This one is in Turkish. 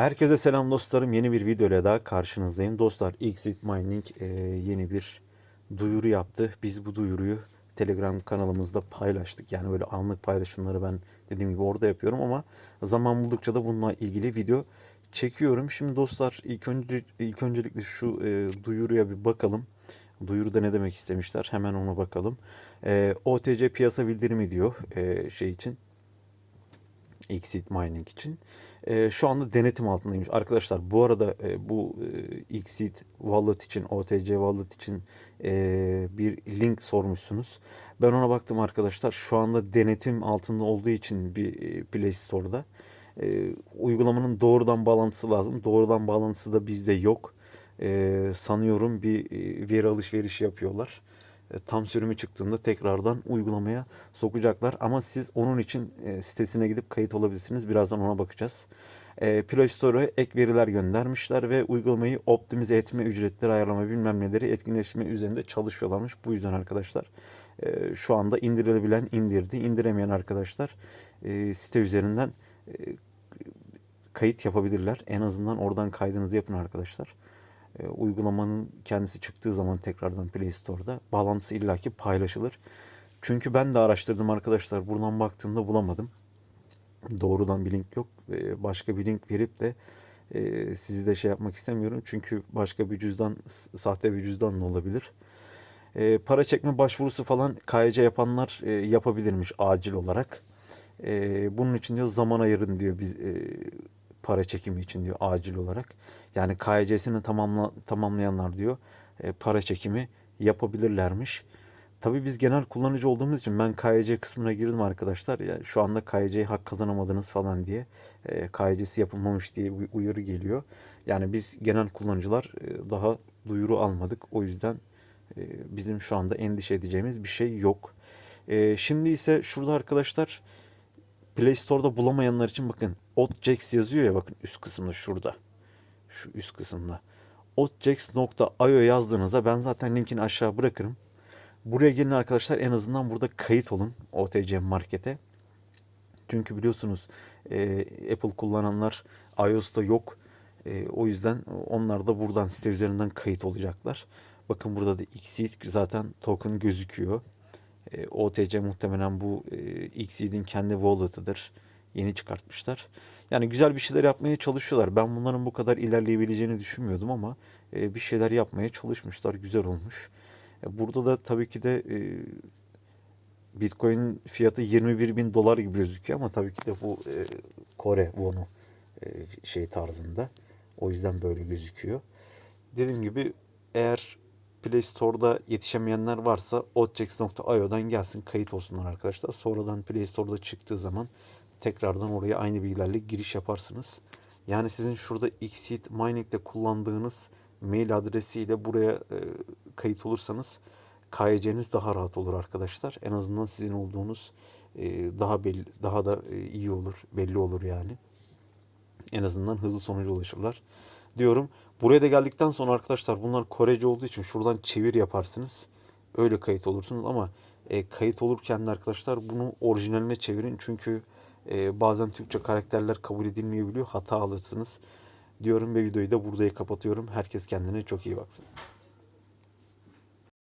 Herkese selam dostlarım. Yeni bir video ile daha karşınızdayım. Dostlar Xit Mining e, yeni bir duyuru yaptı. Biz bu duyuruyu Telegram kanalımızda paylaştık. Yani böyle anlık paylaşımları ben dediğim gibi orada yapıyorum ama zaman buldukça da bununla ilgili video çekiyorum. Şimdi dostlar ilk önce ilk öncelikle şu e, duyuruya bir bakalım. Duyuruda ne demek istemişler? Hemen ona bakalım. E, OTC piyasa bildirimi diyor e, şey için. Xseed Mining için. E, şu anda denetim altındaymış. Arkadaşlar bu arada e, bu e, Xseed Wallet için, OTC Wallet için e, bir link sormuşsunuz. Ben ona baktım arkadaşlar. Şu anda denetim altında olduğu için bir e, Play Store'da. E, uygulamanın doğrudan bağlantısı lazım. Doğrudan bağlantısı da bizde yok. E, sanıyorum bir e, veri alışverişi yapıyorlar tam sürümü çıktığında tekrardan uygulamaya sokacaklar. Ama siz onun için e, sitesine gidip kayıt olabilirsiniz. Birazdan ona bakacağız. E, Play Store'a ek veriler göndermişler ve uygulamayı optimize etme, ücretleri ayarlama bilmem neleri etkinleşme üzerinde çalışıyorlarmış. Bu yüzden arkadaşlar e, şu anda indirilebilen indirdi. indiremeyen arkadaşlar e, site üzerinden e, kayıt yapabilirler. En azından oradan kaydınızı yapın arkadaşlar. E, uygulamanın kendisi çıktığı zaman tekrardan Play Store'da bağlantısı illaki paylaşılır. Çünkü ben de araştırdım arkadaşlar. Buradan baktığımda bulamadım. Doğrudan bir link yok. E, başka bir link verip de e, sizi de şey yapmak istemiyorum. Çünkü başka bir cüzdan, sahte bir cüzdan da olabilir. E, para çekme başvurusu falan KYC yapanlar e, yapabilirmiş acil olarak. E, bunun için diyor zaman ayırın diyor biz e, para çekimi için diyor acil olarak. Yani KYC'sini tamamla, tamamlayanlar diyor e, para çekimi yapabilirlermiş. Tabii biz genel kullanıcı olduğumuz için ben KYC kısmına girdim arkadaşlar. Yani şu anda KYC'ye hak kazanamadınız falan diye e, KYC'si yapılmamış diye bir uyarı geliyor. Yani biz genel kullanıcılar e, daha duyuru almadık. O yüzden e, bizim şu anda endişe edeceğimiz bir şey yok. E, şimdi ise şurada arkadaşlar Play Store'da bulamayanlar için bakın Otjax yazıyor ya bakın üst kısımda şurada. Şu üst kısımda. Otjax.io yazdığınızda ben zaten linkini aşağı bırakırım. Buraya gelin arkadaşlar en azından burada kayıt olun OTC Market'e. Çünkü biliyorsunuz e, Apple kullananlar iOS'ta yok. E, o yüzden onlar da buradan site üzerinden kayıt olacaklar. Bakın burada da Xseed zaten token gözüküyor. E, OTC muhtemelen bu e, Xseed'in kendi wallet'ıdır. Yeni çıkartmışlar. Yani güzel bir şeyler yapmaya çalışıyorlar. Ben bunların bu kadar ilerleyebileceğini düşünmüyordum ama e, bir şeyler yapmaya çalışmışlar. Güzel olmuş. E, burada da tabii ki de e, Bitcoin fiyatı 21 bin dolar gibi gözüküyor ama tabii ki de bu e, Kore wonu e, şey tarzında. O yüzden böyle gözüküyor. Dediğim gibi eğer Play Store'da yetişemeyenler varsa otjax.io'dan gelsin kayıt olsunlar arkadaşlar. Sonradan Play Store'da çıktığı zaman tekrardan oraya aynı bilgilerle giriş yaparsınız. Yani sizin şurada Xseed Mining'de kullandığınız mail adresiyle buraya e, kayıt olursanız KYC'niz daha rahat olur arkadaşlar. En azından sizin olduğunuz e, daha belli, daha da e, iyi olur, belli olur yani. En azından hızlı sonuca ulaşırlar diyorum. Buraya da geldikten sonra arkadaşlar bunlar Korece olduğu için şuradan çevir yaparsınız. Öyle kayıt olursunuz ama e, kayıt olurken de arkadaşlar bunu orijinaline çevirin. Çünkü e, bazen Türkçe karakterler kabul edilmeyebiliyor. Hata alırsınız. Diyorum ve videoyu da burada kapatıyorum. Herkes kendine çok iyi baksın.